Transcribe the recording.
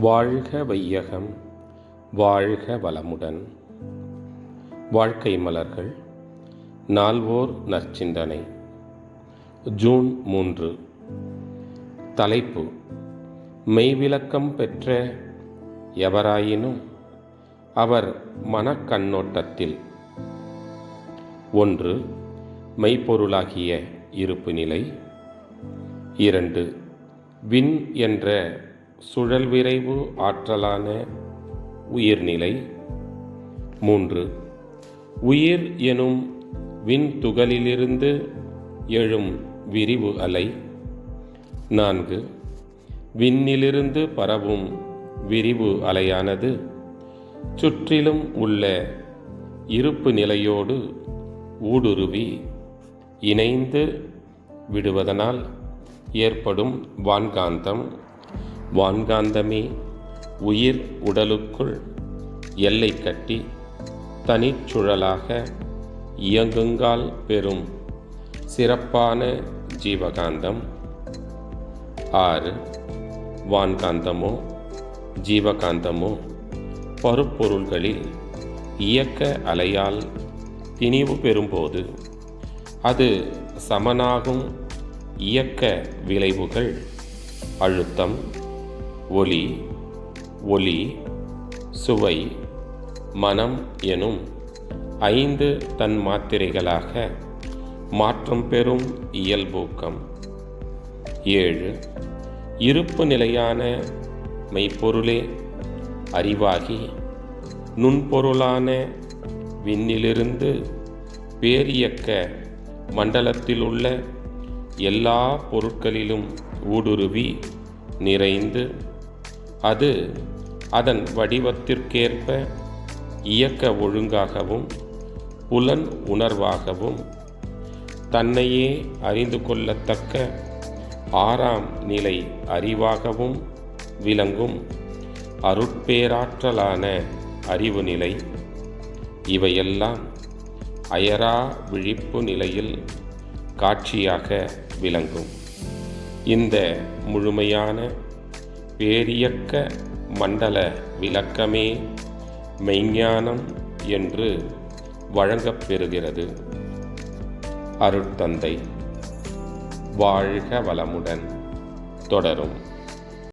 வாழ்க வையகம் வாழ்க வளமுடன். வாழ்க்கை மலர்கள் நால்வோர் நற்சிந்தனை. ஜூன் மூன்று. தலைப்பு மெய்விளக்கம் பெற்ற எவராயினும் அவர் மனக்கண்ணோட்டத்தில். ஒன்று மெய்ப்பொருளாகிய இருப்பு நிலை இரண்டு விண் என்ற சுழல் விரைவு ஆற்றலான உயிர்நிலை. மூன்று. உயிர் எனும் விண்துகளிலிருந்து எழும் விரிவு அலை. நான்கு. விண்ணிலிருந்து பரவும் விரிவு அலையானது சுற்றிலும் உள்ள இருப்பு நிலையோடு ஊடுருவி இணைந்து விடுவதனால் ஏற்படும் வான்காந்தம். வான்காந்தமே உயிர் உடலுக்குள் எல்லை கட்டி தனிச்சுழலாக இயங்குங்கால் பெறும் சிறப்பான ஜீவகாந்தம். ஆறு. வான்காந்தமோ ஜீவகாந்தமோ பருப்பொருள்களில் இயக்க அலையால் திணிவு பெறும்போது அது சமனாகும் இயக்க விளைவுகள் அழுத்தம் ஒளி ஒளி சுவை மனம் எனும் ஐந்து தன் மாத்திரைகளாக மாற்றம் பெறும் இயல்பூக்கம். ஏழு இருப்பு நிலையான மெய்ப்பொருளே அறிவாகி நுண்பொருளான விண்ணிலிருந்து பேரியக்க மண்டலத்தில் உள்ள எல்லா பொருட்களிலும் ஊடுருவி நிறைந்து அது அதன் வடிவத்திற்கேற்ப இயக்க ஒழுங்காகவும் புலன் உணர்வாகவும் தன்னையே அறிந்து கொள்ளத்தக்க ஆறாம் நிலை அறிவாகவும் விளங்கும் அருட்பேராற்றலான அறிவு நிலை. இவையெல்லாம் அயரா விழிப்பு நிலையில் காட்சியாக விளங்கும். இந்த முழுமையான பேரியக்க மண்டல விளக்கமே மெய்ஞானம் என்று வழங்கப்பெறுகிறது அருட்தந்தை. வாழ்க வளமுடன். தொடரும்.